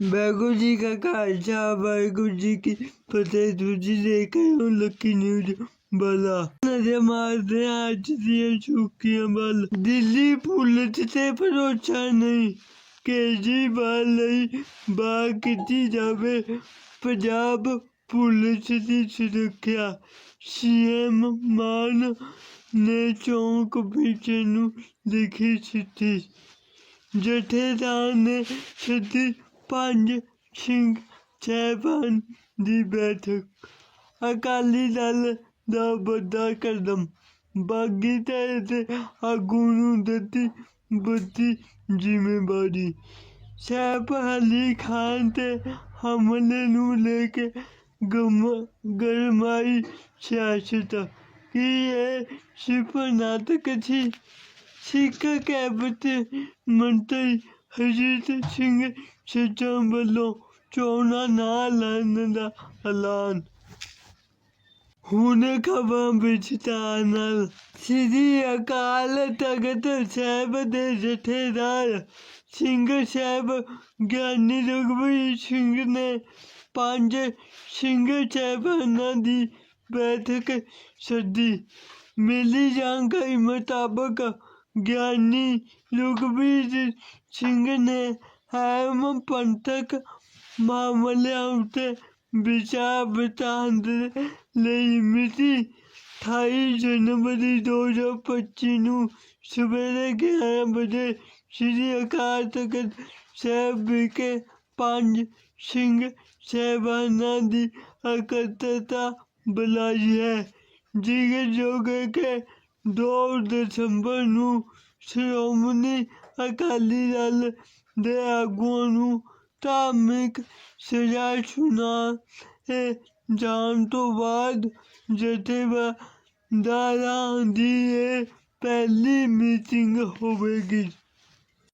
वाहेगुरु जी का खालसा वाहगुरु जी की फतेह दूजी लेकर हूँ लकी न्यूज़ वाला नज़र मारते दिया दिल्ली से भरोसा नहीं, केजरीवाल नहीं बाकी जावे। पंजाब पुलिस की सुरक्षा, सीएम मान ने चौंक पीछे लिखी चिट्ठी जथेदार ने छत्तीस ਚਿੱਠੀ ਜਥੇਦਾਰ ਨੇ ਸੱਦੀ ਪੰਜ ਸਿੰਘ ਸਾਹਿਬਾਨ ਦੀ ਬੈਠਕ ਅਕਾਲੀ ਦਲ ਦਾ ਵੱਡਾ ਕਦਮ ਬਾਗੀ ਤੇ ਆਗੂ ਨੂੰ ਦਿੱਤੀ ਵੱਡੀ ਜ਼ਿੰਮੇਵਾਰੀ ਸੈਫ ਅਲੀ ਖਾਨ ਤੇ ਹਮਲੇ ਨੂੰ ਲੈ ਕੇ ਗਮ ਗਰਮਾਈ ਸਿਆਸਤ ਕੀ ਇਹ ਸਿਰਫ ਨਾਟਕ ਸੀ ਸਿੱਖ ਕੈਬਨਿਟ ਮੰਤਰੀ ਹਰਜੀਤ ਸਿੰਘ ਸੱਜਾ ਵੱਲੋਂ ਚੋਣਾਂ ਨਾ ਲੜਨ ਦਾ ਐਲਾਨ। ਹੁਣ ਖਬਰਾਂ ਵਿੱਚ ਨਾਲ ਸ੍ਰੀ ਅਕਾਲ ਤਖਤ ਸਾਹਿਬ ਦੇ ਜਥੇਦਾਰ ਸਿੰਘ ਸਾਹਿਬ, ਗਿਆਨੀ ਰਘਵੀਰ ਸਿੰਘ ਨੇ ਪੰਜ ਸਿੰਘ ਸਾਹਿਬਾਨਾਂ ਦੀ ਬੈਠਕ ਸੱਦੀ। ਮਿਲੀ ਜਾਣਕਾਰੀ ਮੁਤਾਬਕ ਗਿਆਨੀ ਰਘਵੀਰ ਸਿੰਘ ਨੇ ਅਹਿਮ ਪੰਥਕ ਮਾਮਲਿਆਂ ਉੱਤੇ ਵਿਚਾਰ ਵਟਾਂਦਰੇ ਲਈ ਮਿਤੀ 28 ਜਨਵਰੀ 2025 ਨੂੰ ਸਵੇਰੇ 11 ਵਜੇ ਸ੍ਰੀ ਅਕਾਲ ਤਖਤ ਸਾਹਿਬ ਵਿਖੇ ਪੰਜ ਸਿੰਘ ਸਾਹਿਬਾਨਾਂ ਦੀ ਇਕੱਤਰਤਾ ਬੁਲਾਈ ਹੈ। ਜਿਗਰ ਜੋਗ ਕੇ 2 ਦਸੰਬਰ ਨੂੰ ਸ਼੍ਰੋਮਣੀ ਅਕਾਲੀ ਦਲ ਦੇ ਆਗੂਆਂ ਨੂੰ ਧਾਰਮਿਕ ਸਜ਼ਾ ਸੁਣਾ ਜਾਣ ਤੋਂ ਬਾਅਦ ਜਥੇਦਾਰਾਂ ਦੀ ਇਹ ਪਹਿਲੀ ਮੀਟਿੰਗ ਹੋਵੇਗੀ।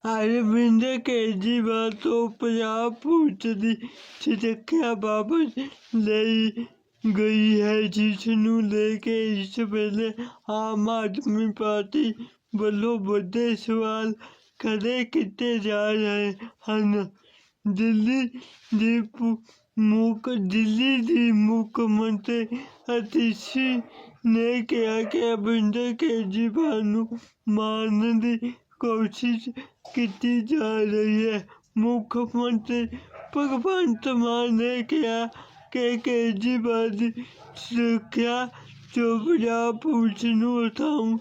ਅਰਵਿੰਦ ਕੇਜਰੀਵਾਲ ਤੋਂ ਪੰਜਾਬ ਪੁਲਿਸ ਦੀ ਸੁਰੱਖਿਆ ਵਾਪਸ ਲਈ ਗਈ ਹੈ, ਜਿਸ ਨੂੰ ਲੈ ਕੇ ਇਸ ਵੇਲੇ ਆਮ ਆਦਮੀ ਪਾਰਟੀ ਵੱਲੋਂ ਵੱਡੇ ਸਵਾਲ ਖੜੇ ਕੀਤੇ ਜਾ ਰਹੇ ਹਨ। ਦਿੱਲੀ ਦੀ ਪੁ- ਮੁੱਖ, ਦਿੱਲੀ ਦੀ ਮੁੱਖ ਮੰਤਰੀ ਅਤੀਸ਼ੀ ਨੇ ਕਿਹਾ ਕਿ ਅਰਵਿੰਦ ਕੇਜਰੀਵਾਲ ਨੂੰ ਮਾਰਨ ਦੀ ਕੋਸ਼ਿਸ਼ ਕੀਤੀ ਜਾ ਰਹੀ ਹੈ। ਮੁੱਖ ਮੰਤਰੀ ਭਗਵੰਤ ਮਾਨ ਨੇ ਕਿਹਾ ਕਿ ਕੇਜਰੀਵਾਲ ਦੀ ਸੁਰੱਖਿਆ ਤੋਂ ਪੰਜਾਬ ਪੁਲਿਸ ਨੂੰ ਉਠਾਉਣ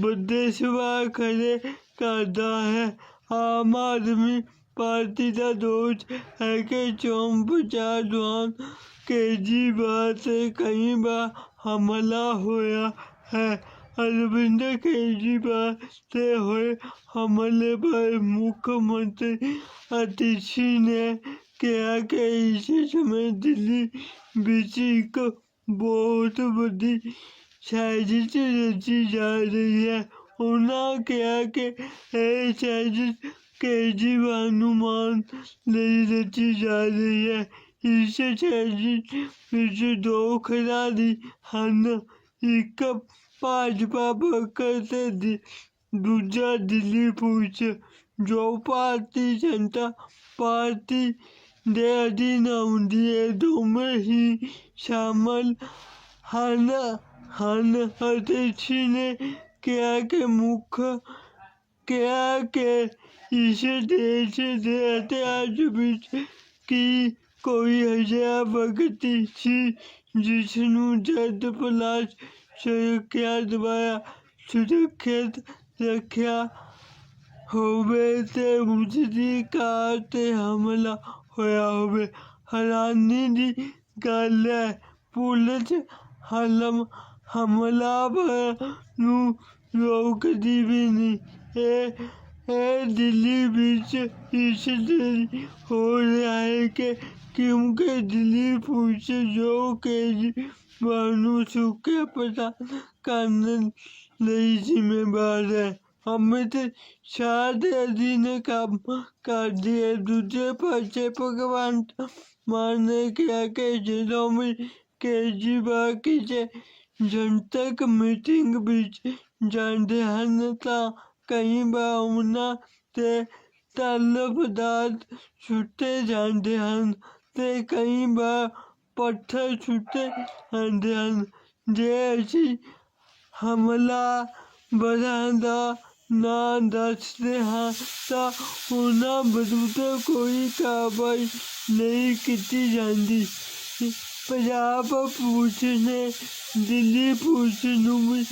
ਵੱਡੇ ਸਵਾਲ ਖੜੇ ਕਰਦਾ ਹੈ ਆਮ ਆਦਮੀ ਪਾਰਟੀ ਦਾ ਦੋਸ਼ ਹੈ ਕਿ ਚੋਣ ਪ੍ਰਚਾਰ ਦੌਰਾਨ ਕੇਜਰੀਵਾਲ ਤੇ ਕਈ ਵਾਰ ਹਮਲਾ ਹੋਇਆ ਹੈ ਅਰਵਿੰਦ ਕੇਜਰੀਵਾਲ ਤੇ ਹੋਏ ਹਮਲੇ ਪਰ ਮੁੱਖ ਮੰਤਰੀ ਅਤੀਸ਼ੀ ਨੇ ਕਿਹਾ ਕਿ ਇਸ ਸਮੇਂ ਦਿੱਲੀ ਵਿੱਚ ਇੱਕ ਬਹੁਤ ਵੱਡੀ ਸਾਜ਼ਿਸ਼ ਰਚੀ ਜਾ ਰਹੀ ਹੈ ਉਹਨਾਂ ਕਿਹਾ ਕਿ ਇਹ ਸਾਜ਼ਿਸ਼ ਕੇਜਰੀਵਾਲ ਨੂੰ ਮਾਰਨ ਲਈ ਰਚੀ ਜਾ ਰਹੀ ਹੈ ਇਸ ਸਾਜ਼ਿਸ਼ ਵਿੱਚ ਦੋ ਖਿਡਾਰੀ ਹਨ ਇੱਕ ਭਾਜਪਾ ਵਰਕਰ ਤੇ ਦੀ- ਦੂਜਾ ਦਿੱਲੀ ਪੁਲਿਸ ਜੋ ਭਾਰਤੀ ਜਨਤਾ ਪਾਰਟੀ ਦੇ ਅਧੀਨ ਆਉਂਦੀ ਹੈ ਦੋਵੇਂ ਹੀ ਸ਼ਾਮਲ ਹਨ ਹਨ ਅਤੇ ਇਸ ਨੇ ਕਿਹਾ ਕਿ ਮੁੱਖ ਕਿਹਾ ਕਿ ਇਸ ਦੇਸ਼ ਦੇ ਇਤਿਹਾਸ ਵਿੱਚ ਕੀ ਕੋਈ ਅਜਿਹਾ ਵਕਤ ਸੀ ਜਿਸ ਨੂੰ ਜਦ ਪਲਾਸ ਸੁਰੱਖਿਆ ਦੁਆਰਾ ਸੁਰੱਖਿਅਤ ਰੱਖਿਆ ਹੋਵੇ ਤੇ ਉਸ ਦੀ ਕਾਰ ਤੇ ਹਮਲਾ ਹੋਇਆ ਹੋਵੇ। ਹੈਰਾਨੀ ਦੀ ਗੱਲ ਹੈ, ਪੁਲਿਸ ਹਲਮ ਹਮਲਾ ਨੂੰ ਰੋਕਦੀ ਵੀ ਨਹੀਂ ਇਹ ਇਹ ਦਿੱਲੀ ਵਿੱਚ ਇਸ ਲਈ ਹੋ ਰਿਹਾ ਹੈ ਕਿ ਕਿਉਂਕਿ ਦਿੱਲੀ ਪੁਲਿਸ ਜੋ ਕੇਜਰੀਵਾਲ ਨੂੰ ਸੁੱਕੇ ਪਤਾ ਕਰਨ ਲਈ ਜ਼ਿੰਮੇਵਾਰ ਹੈ। ਅਮਿਤ ਸ਼ਾਹ ਦੇ ਅਧੀਨ ਕੰਮ ਕਰਦੀ ਹੈ। ਦੂਜੇ ਪਾਸੇ ਭਗਵੰਤ ਮਾਨ ਨੇ ਕਿਹਾ ਕਿ ਜਦੋਂ ਵੀ ਕੇਜਰੀਵਾਲ ਕਿਸੇ ਜਨਤਕ ਮੀਟਿੰਗ ਵਿੱਚ ਜਾਂਦੇ ਹਨ ਤਾਂ ਕਈ ਵਾਰ ਉਹਨਾਂ 'ਤੇ ਤਰਲ ਪਦਾਰਥ ਛੁੱਟੇ ਜਾਂਦੇ ਹਨ ਤੇ ਕਈ ਵਾਰ ਪੱਥਰ ਛੁੱਟੇ ਜਾਂਦੇ ਹਨ ਜੇ ਅਸੀਂ ਹਮਲਾ ਬਰਾਂ ਦਾ ਨਾਂ ਦੱਸਦੇ ਹਾਂ ਤਾਂ ਉਹਨਾਂ ਵਿਰੁੱਧ ਕੋਈ ਕਾਰਵਾਈ ਨਹੀਂ ਕੀਤੀ ਜਾਂਦੀ ਪੰਜਾਬ ਪੁਲਿਸ ਨੇ ਦਿੱਲੀ ਪੁਲਿਸ ਨੂੰ ਵੀ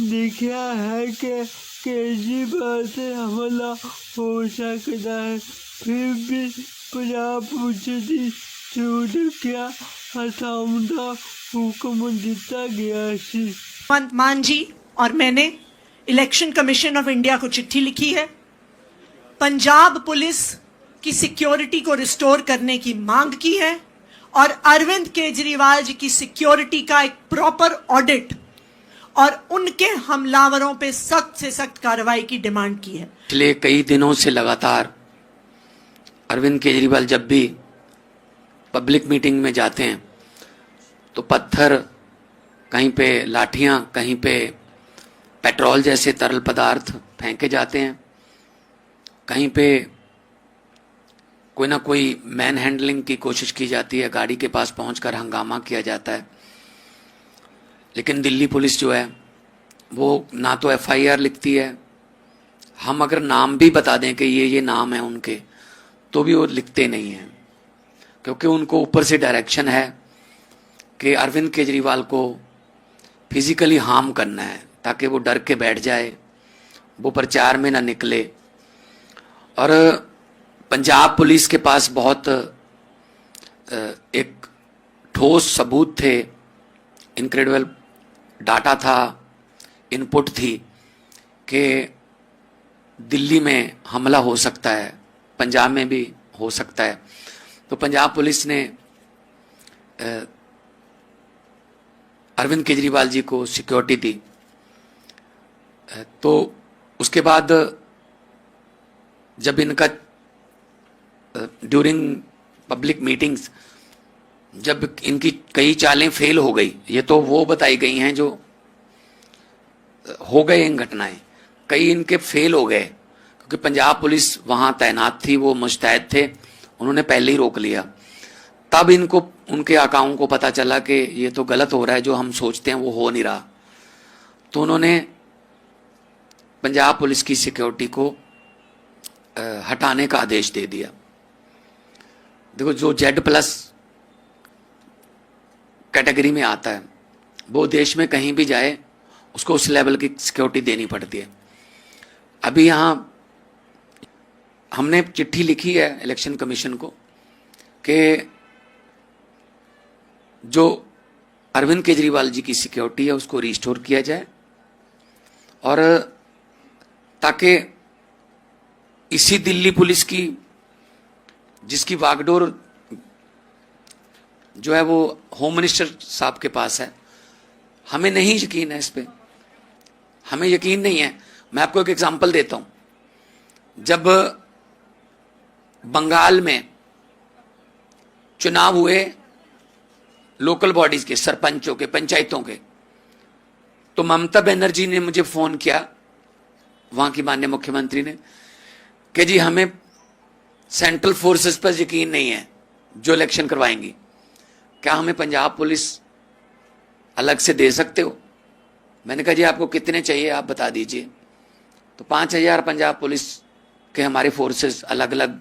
ਲਿਖਿਆ ਹੈ ਕਿ ਕੇਜਰੀਵਾਲ ਤੇ ਹਮਲਾ ਹੋ ਸਕਦਾ ਹੈ ਫਿਰ ਵੀ ਪੰਜਾਬ ਪੁਲਿਸ ਦੀ ਸੁਰੱਖਿਆ ਹਟਾਉਣ ਦਾ ਹੁਕਮ ਦਿੱਤਾ ਗਿਆ ਸੀ भगवंत मान जी और मैंने इलेक्शन कमीशन ऑफ इंडिया को चिट्ठी लिखी है पंजाब पुलिस की सिक्योरिटी को रिस्टोर करने की मांग की है और अरविंद केजरीवाल जी की सिक्योरिटी का एक प्रॉपर ऑडिट और उनके हमलावरों पे सख्त से सख्त कार्रवाई की डिमांड की है। पिछले कई दिनों से लगातार अरविंद केजरीवाल जब भी पब्लिक मीटिंग में जाते हैं तो पत्थर कहीं पे लाठियाँ, कहीं पे पेट्रोल जैसे तरल पदार्थ फेंके जाते हैं, कहीं पे कोई ना कोई मैन हैंडलिंग की कोशिश की जाती है, गाड़ी के पास पहुंचकर हंगामा किया जाता है। लेकिन दिल्ली पुलिस जो है, वो ना तो एफआईआर लिखती है। हम अगर नाम भी बता दें कि ये ये नाम है उनके तो भी वो लिखते नहीं हैं। क्योंकि उनको ऊपर से डायरेक्शन है कि अरविंद केजरीवाल को फिजिकली हार्म करना है, ताकि वो डर के बैठ जाए, वो प्रचार में ना निकले। और पंजाब पुलिस के पास बहुत एक ठोस सबूत थे। इनक्रेडिबल डाटा था, इनपुट थी कि दिल्ली में हमला हो सकता है, पंजाब में भी हो सकता है। तो पंजाब पुलिस ने अरविंद केजरीवाल जी को सिक्योरिटी दी। तो उसके बाद जब इनका ड्यूरिंग पब्लिक मीटिंग्स जब इनकी कई चालें फेल हो गई, ये तो वो बताई गई हैं जो हो गए इन घटनाएँ। कई इनके फेल हो गए, क्योंकि पंजाब पुलिस वहाँ तैनात थी, वो मुस्तैद थे, उन्होंने पहले ही रोक लिया। तब इनको, उनके आकाओं को पता चला कि ये तो गलत हो रहा है, जो हम सोचते हैं वो हो नहीं रहा। तो उन्होंने पंजाब पुलिस की सिक्योरिटी को हटाने का आदेश दे दिया। देखो, जो जेड प्लस कैटेगरी में आता है, वो देश में कहीं भी जाए, उसको उस लेवल की सिक्योरिटी देनी पड़ती है। अभी यहाँ हमने चिट्ठी लिखी है इलेक्शन कमीशन को कि जो अरविंद केजरीवाल जी की सिक्योरिटी है, उसको रिस्टोर किया जाए और ताकि इसी दिल्ली पुलिस की जिसकी वागडोर जो है वो होम मिनिस्टर साहब के पास है। हमें नहीं यकीन है इस पर हमें यकीन नहीं है। मैं आपको एक एग्जांपल देता हूँ। जब बंगाल में चुनाव हुए लोकल बॉडीज के, सरपंचों के, पंचायतों के तो ममता बनर्जी ने मुझे फ़ोन किया, वहाँ की माननीय मुख्यमंत्री ने, कि जी हमें सेंट्रल फोर्सेस पर यकीन नहीं है जो इलेक्शन करवाएँगी। क्या हमें पंजाब पुलिस अलग से दे सकते हो? मैंने कहा, जी, आपको कितने चाहिए, आप बता दीजिए। तो पाँच हज़ार पंजाब पुलिस के हमारे फोर्सेस अलग अलग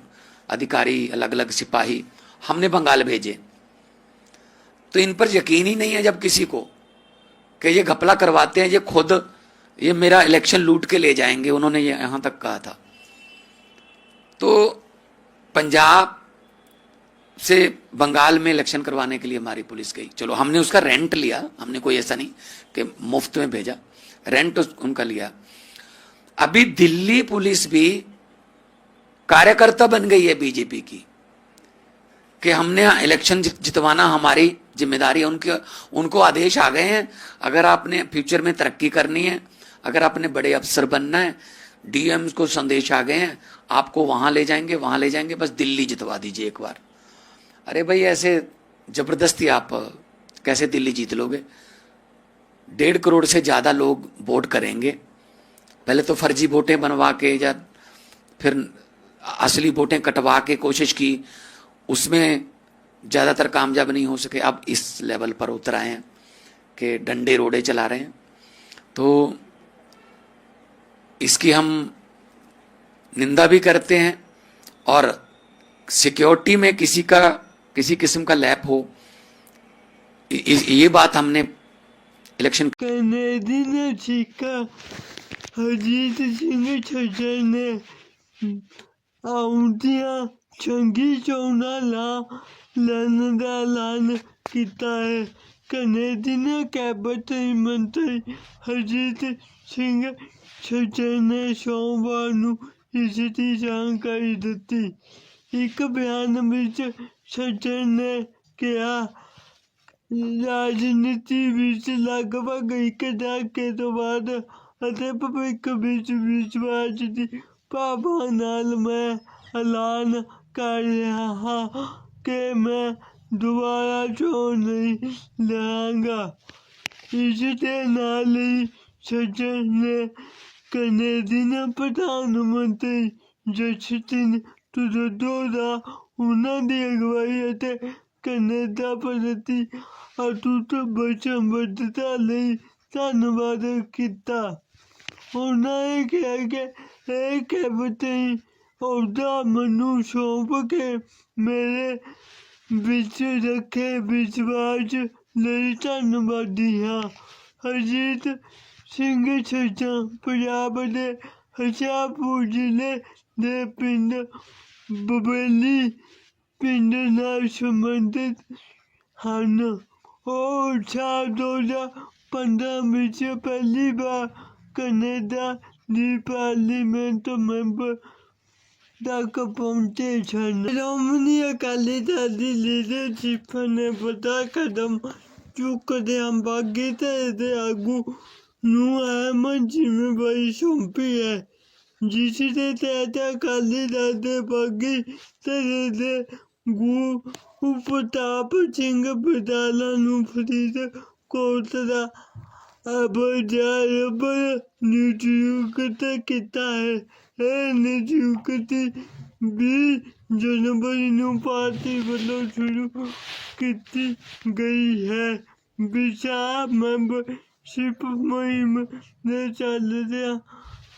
अधिकारी अलग अलग सिपाही हमने बंगाल भेजे। तो इन पर यकीन ही नहीं है जब किसी को कि ये घपला करवाते हैं, ये खुद, ये मेरा इलेक्शन लूट के ले जाएँगे, उन्होंने यहाँ तक कहा था। तो पंजाब से बंगाल में इलेक्शन करवाने के लिए हमारी पुलिस गई। चलो, हमने उसका रेंट लिया। हमने कोई ऐसा नहीं कि मुफ़्त में भेजा। रेंट उनका लिया। अभी दिल्ली पुलिस भी कार्यकर्ता बन गई है बीजेपी की कि हमने इलेक्शन जितवाना, हमारी ज़िम्मेदारी है, उनके, उनको आदेश आ गए हैं। अगर आपने फ्यूचर में तरक्की करनी है, अगर आपने बड़े अफसर बनना है डीएम को संदेश आ गए हैं आपको वहाँ ले जाएँगे, वहाँ ले जाएँगे, बस दिल्ली जितवा दीजिए एक बार। अरे भाई, ऐसे ज़बरदस्ती आप कैसे दिल्ली जीत लोगे? डेढ़ करोड़ से ज़्यादा लोग वोट करेंगे। पहले तो फर्जी वोटें बनवा के या फिर असली वोटें कटवा के कोशिश की, उसमें ज़्यादातर कामयाब नहीं हो सके। अब इस लेवल पर उतर आए हैं कि डंडे रोड़े चला रहे हैं। तो इसकी हम निंदा भी करते हैं और सिक्योरिटी में किसी का किसी किस्म का लैप हो इ- इ- ये बात हमने इलेक्शन कनेडी ने सीखा अजीत सिंह छज्जर ने ਆਉਂਦੀਆਂ ਚੰਗੀ ਚੋਣਾਂ ਲਾ ਲੈਣ ਦਾ ਐਲਾਨ ਕੀਤਾ ਹੈ ਕੈਨੇਡੀ ਨੇ ਕੈਬਨਿਟ ਮੰਤਰੀ ਹਰਜੀਤ ਸਿੰਘ ਛੱਜਰ ਨੇ ਸੋਮਵਾਰ ਨੂੰ ਇਸ ਦੀ ਜਾਣਕਾਰੀ ਦਿੱਤੀ ਇੱਕ ਬਿਆਨ ਵਿੱਚ ਛੱਜਰ ਨੇ ਕਿਹਾ ਰਾਜਨੀਤੀ ਵਿੱਚ ਲਗਭਗ ਇੱਕ ਦਹਾਕੇ ਤੋਂ ਬਾਅਦ ਅਤੇ ਭਵਿੱਖ ਵਿੱਚ ਵਿਸ਼ਵਾਸ ਦੀ ਭਾਵਨਾ ਨਾਲ ਮੈਂ ਐਲਾਨ ਕਰ ਰਿਹਾ ਹਾਂ ਕਿ ਮੈਂ ਦੁਬਾਰਾ ਚੋਣ ਨਹੀਂ ਲੜਾਂਗਾ ਇਸ ਦੇ ਨਾਲ ਹੀ ਸੱਜਣ ਨੇ ਕੈਨੇਡੀਅਨ ਪ੍ਰਧਾਨ ਮੰਤਰੀ ਜਸਟਿਨ ਟਰੂਡੋ ਦਾ ਉਹਨਾਂ ਦੀ ਅਗਵਾਈ ਅਤੇ ਕੈਨੇਡਾ ਪ੍ਰਤੀ ਅਟੁੱਟ ਵਚਨਬੱਧਤਾ ਲਈ ਧੰਨਵਾਦ ਕੀਤਾ ਉਹਨਾਂ ਨੇ ਕਿਹਾ ਕਿ ਇਹ ਕੈਪਟਨ ਅਹੁਦਾ ਮੈਨੂੰ ਸੌਂਪ ਕੇ ਮੇਰੇ ਵਿੱਚ ਰੱਖੇ ਵਿਸ਼ਵਾਸ ਲਈ ਧੰਨਵਾਦੀ ਹਾਂ Ajit Singe Saçan Pınarbaşı Hasan Burcu'na Depin'de Babali Bindiler Şumandet Hanı O Çağdoğda Pandamici Paliba Kanada Di Parlamento Member तक पहुंचे छन श्रोमणी अकाली दल की लीडरशिप ने बड़ा कदम चुक दिया बागी ते आगू ਨੂੰ ਅਹਿਮ ਜ਼ਿੰਮੇਵਾਰੀ ਸੌਂਪੀ ਹੈ। ਜਿਸ ਦੇ ਤਹਿਤ ਅਕਾਲੀ ਦਲ ਦੇ ਬਾਗੀ ਧੜੇ ਦੇ ਗੁਰੂ ਪ੍ਰਤਾਪ ਸਿੰਘ ਬਦਾਲਾ ਨੂੰ ਫਰੀਦਕੋਟ ਦਾ ਅਬਜਾਰਬ ਨਿਯੁਕਤ ਕੀਤਾ ਹੈ। ਇਹ ਨਿਯੁਕਤੀ ਵੀਹ ਜਨਵਰੀ ਨੂੰ ਪਾਰਟੀ ਵੱਲੋਂ ਸ਼ੁਰੂ ਕੀਤੀ ਗਈ ਹੈ। ਵਿਸ਼ਾ ਮੈਂਬਰਸ਼ਿਪ ਮੁਹਿੰਮ ਦੇ ਚੱਲਦਿਆਂ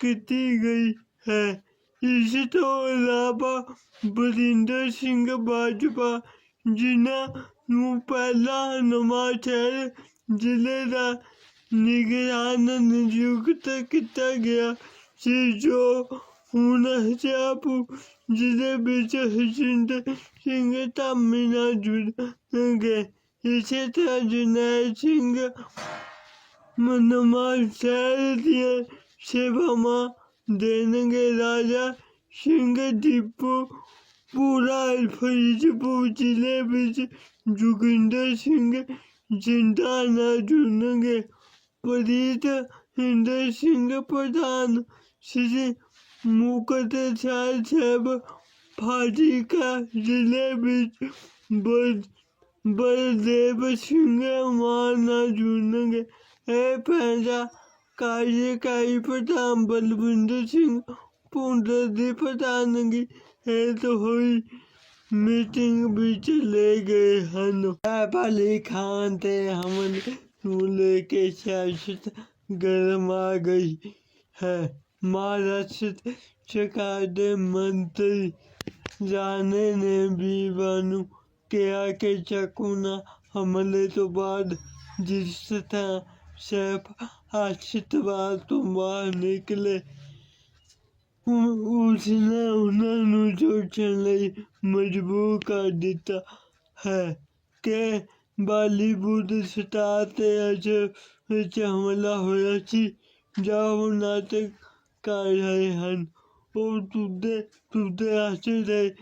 ਕੀਤੀ ਗਈ ਹੈ ਇਸ ਤੋਂ ਇਲਾਵਾ ਬਰਿੰਦਰ ਸਿੰਘ ਬਾਜਵਾ ਜਿਨ੍ਹਾਂ ਨੂੰ ਪਹਿਲਾਂ ਨਵਾਂ ਸ਼ਹਿਰ ਜ਼ਿਲ੍ਹੇ ਦਾ ਨਿਗਰਾਨ ਨਿਯੁਕਤ ਕੀਤਾ ਗਿਆ ਸੀ ਜੋ ਹੁਣ ਹਜ਼ਾਰਪੁਰ ਜ਼ਿਲ੍ਹੇ ਵਿੱਚ ਹਰਜਿੰਦਰ ਸਿੰਘ ਧਾਮੀ ਨਾਲ ਜੁੜਨਗੇ ਇਸੇ ਤਰ੍ਹਾਂ ਜਰਨੈਲ ਸਿੰਘ ਮਨਮਾ ਸ਼ਹਿਰ ਦੀਆਂ ਸੇਵਾਵਾਂ ਦੇਣਗੇ ਰਾਜਾ ਸਿੰਘ ਦੀਪੂ ਪੂਰਾ ਫਰੀਦਪੁਰ ਜ਼ਿਲ੍ਹੇ ਵਿੱਚ ਜੋਗਿੰਦਰ ਸਿੰਘ ਜਿੰਦਾ ਨਾਲ ਜੁੜਨਗੇ ਪ੍ਰੀਤ ਹਿੰਦਰ ਸਿੰਘ ਪ੍ਰਧਾਨ ਸ੍ਰੀ ਮੁਕਤਸਰ ਸਾਹਿਬ ਫਾਜ਼ਿਲਕਾ ਜ਼ਿਲ੍ਹੇ ਵਿੱਚ ਬਲ ਬਲਦੇਵ ਸਿੰਘ ਮਾਨ ਨਾਲ ਜੁੜਨਗੇ ਇਹ ਪਹਿਲਾ ਕਾਰਜਕਾਰੀ ਪ੍ਰਧਾਨ ਬਲਵਿੰਦਰ ਸਿੰਘ ਭੁੰਦਰ ਦੀ ਪ੍ਰਧਾਨਗੀ ਹੇਠ ਹੋਈ ਮੀਟਿੰਗ ਵਿੱਚ ਲੈ ਗਏ ਹਨ ਸੈਫ ਅਲੀ ਖਾਨ ਤੇ ਹਮਨ ਨੂੰ ਲੈ ਕੇ ਸਿਆਸਤ ਗਰਮਾ ਗਈ ਹੈ ਮਹਾਰਾਸ਼ਟਰ ਸਰਕਾਰ ਦੇ ਮੰਤਰੀ ਜਾਨੇ ਨੇ ਬੀਬਾ ਨੂੰ ਕਿਹਾ ਕਿ ਚਾਕੂ ਚਕੂਨਾ ਹਮਲੇ ਤੋਂ ਬਾਅਦ ਜਿਸ ਤਰ੍ਹਾਂ ਸੈਫ ਹਸਪਤਾਲ ਤੋਂ ਬਾਹਰ ਨਿਕਲੇ ਹੁਣ ਉਸਨੇ ਉਹਨਾਂ ਨੂੰ ਸੋਚਣ ਲਈ ਮਜਬੂਰ ਕਰ ਦਿੱਤਾ ਹੈ ਕਿ ਬਾਲੀਵੁੱਡ ਸਟਾਰ ਤੇ ਅੱਜ ਵਿੱਚ ਹਮਲਾ ਹੋਇਆ ਸੀ ਜਾਂ ਉਹ ਨਾਟਕ ਕਰ ਰਹੇ ਹਨ ਉਹ ਤੁੱਦੇ ਤੁੱਦੇ ਹੱਸ ਰਹੇ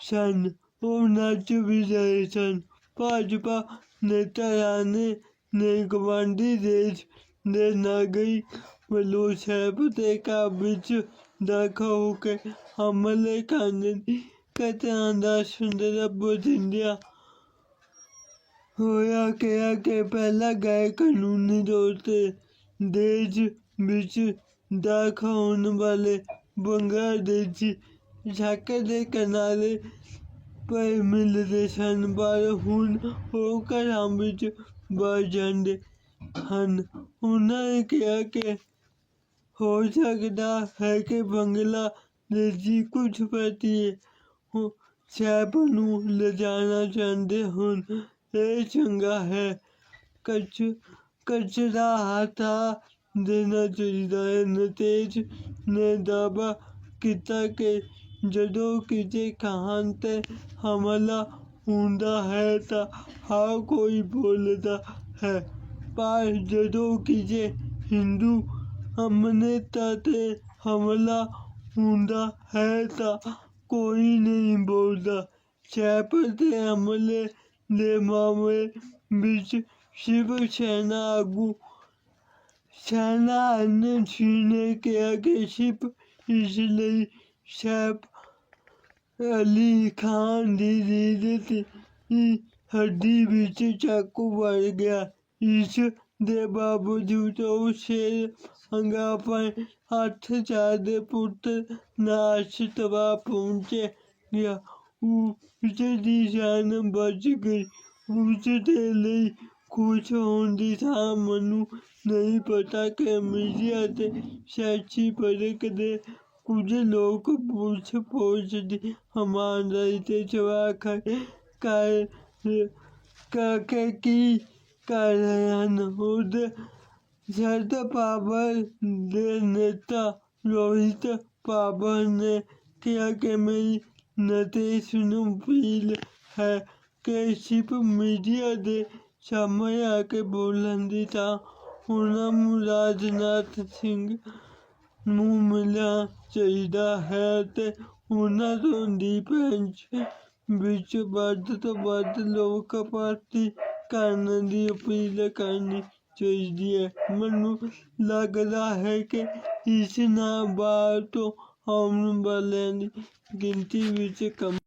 ਸਨ ਉਹ ਨੱਚ ਵੀ ਰਹੇ ਸਨ ਭਾਜਪਾ ਨੇਤਾਵਾਂ ਨੇ ਨੇ ਗਵਾਂਢੀ ਦੇਸ਼ ਦੇ ਨਾਗਰਿਕ ਵੱਲੋਂ ਸਾਹਿਬ ਦੇ ਘਰ ਵਿੱਚ ਦਾਖਲ ਹੋ ਕੇ ਹਮਲੇ ਕਰਨ ਦੀ ਘਟਨਾ ਦਾ ਸੁੰਦਰ ਦਿੰਦਿਆਂ ਹੋਇਆ ਕਿਹਾ ਕਿ ਪਹਿਲਾਂ ਗੈਰ ਕਾਨੂੰਨੀ ਤੌਰ ਤੇ ਦੇਸ਼ ਵਿੱਚ ਦਾਖਲ ਹੋਣ ਵਾਲੇ ਬੰਗਲਾਦੇਸ਼ੀ ਸੜਕ ਦੇ ਕਿਨਾਰੇ ਪਏ ਮਿਲਦੇ ਸਨ। ਪਰ ਹੁਣ ਉਹ ਘਰਾਂ ਵਿੱਚ ਵੜ ਜਾਂਦੇ ਹਨ। ਉਹਨਾਂ ਨੇ ਕਿਹਾ ਕਿ ਹੋ ਸਕਦਾ ਹੈ ਕਿ ਬੰਗਲਾ ਦੇਸ਼ੀ ਕੁਝ ਪ੍ਰਤੀ ਸੈਪ ਨੂੰ ਲਿਜਾਣਾ ਚਾਹੁੰਦੇ ਹਨ ਇਹ ਚੰਗਾ ਹੈ। ਕੱਚ ਕਚਰਾ ਹਟਾ ਦੇਣਾ ਚਾਹੀਦਾ ਹੈ। ਨਤੇਜ ਨੇ ਦਾਅਵਾ ਕੀਤਾ ਕਿ ਜਦੋਂ ਕਿਸੇ ਖਾਨ ਤੇ ਹਮਲਾ ਹੁੰਦਾ ਹੈ ਤਾਂ ਹਰ ਕੋਈ ਬੋਲਦਾ ਹੈ ਪਰ ਜਦੋਂ ਕਿਸੇ ਹਿੰਦੂ ਅਮਨਤਾ ਤੇ ਹਮਲਾ ਹੁੰਦਾ ਹੈ ਤਾਂ ਕੋਈ ਨਹੀਂ ਬੋਲਦਾ ਸੈਪ ਤੇ ਹਮਲੇ ਦੇ ਮਾਮਲੇ ਵਿੱਚ ਸ਼ਿਵ ਸੈਨਾ ਆਗੂ ਸੈਨਾ ਅਨਸ਼ੀ ਨੇ ਕਿਹਾ ਕਿ ਸ਼ਿਪ ਇਸ ਲਈ ਸੈਪ ਅਲੀ ਖਾਨ ਦੀ ਰੀਤ ਦੀ ਹੱਡੀ ਵਿੱਚ ਚਾਕੂ ਵੜ ਗਿਆ। ਇਸ ਦੇ ਬਾਵਜੂਦ ਉਹ ਸ਼ੇਰ ਅੰਗਾਪਨ ਹੱਥ ਚਾਰ ਦੇ ਪੁੱਤ ਨਾਸ਼ ਤਵਾ ਪਹੁੰਚੇ ਗਿਆ। ਉਸ ਦੀ ਜਾਨ ਬਚ ਗਈ। ਉਸ ਦੇ ਲਈ ਖੁਸ਼ ਹੋਣ ਦੀ ਥਾਂ ਮੈਨੂੰ ਨਹੀਂ ਪਤਾ ਕਿ ਮੀਡੀਆ ਤੇ ਸਿਆਸੀ ਫ਼ਰਕ ਦੇ ਕੁਝ ਲੋਕ ਪੁਲਿਸ ਫੌਜ ਦੀ ਇਮਾਨਦਾਰੀ ਤੇ ਜਵਾਬ ਕਰ ਕਰਕੇ ਕੀ ਕਰ ਰਹੇ ਹਨ ਉਹਦੇ ਸ਼ਰਦ ਪਾਵਰ ਦੇ ਨੇਤਾ ਰੋਹਿਤ ਪਾਵਰ ਨੇ ਕਿਹਾ ਕਿ ਮੇਰੀ ਨਤੀਸ਼ ਨੂੰ ਅਪੀਲ ਹੈ ਕਿ ਸਿਰਫ ਮੀਡੀਆ ਦੇ ਸਾਹਮਣੇ ਆ ਕੇ ਬੋਲਣ ਦੀ ਤਾਂ ਉਹਨਾਂ ਨੂੰ ਰਾਜਨਾਥ ਸਿੰਘ ਨੂੰ ਮਿਲਣਾ ਚਾਹੀਦਾ ਹੈ ਤੇ ਉਹਨਾਂ ਤੋਂ ਦੀ ਪੈਨਸ਼ਨ ਵਿੱਚ ਵੱਧ ਤੋਂ ਵੱਧ ਲੋਕ ਭਰਤੀ ਕਰਨ ਦੀ ਅਪੀਲ ਕਰਨੀ ਚਾਹੀਦੀ ਹੈ। ਮੈਨੂੰ ਲੱਗਦਾ ਹੈ ਕਿ ਇਸ ਨਾਲ ਬਾਹਰ ਤੋਂ ਆਉਣ ਵਾਲਿਆਂ ਦੀ ਗਿਣਤੀ ਵਿੱਚ ਕਮ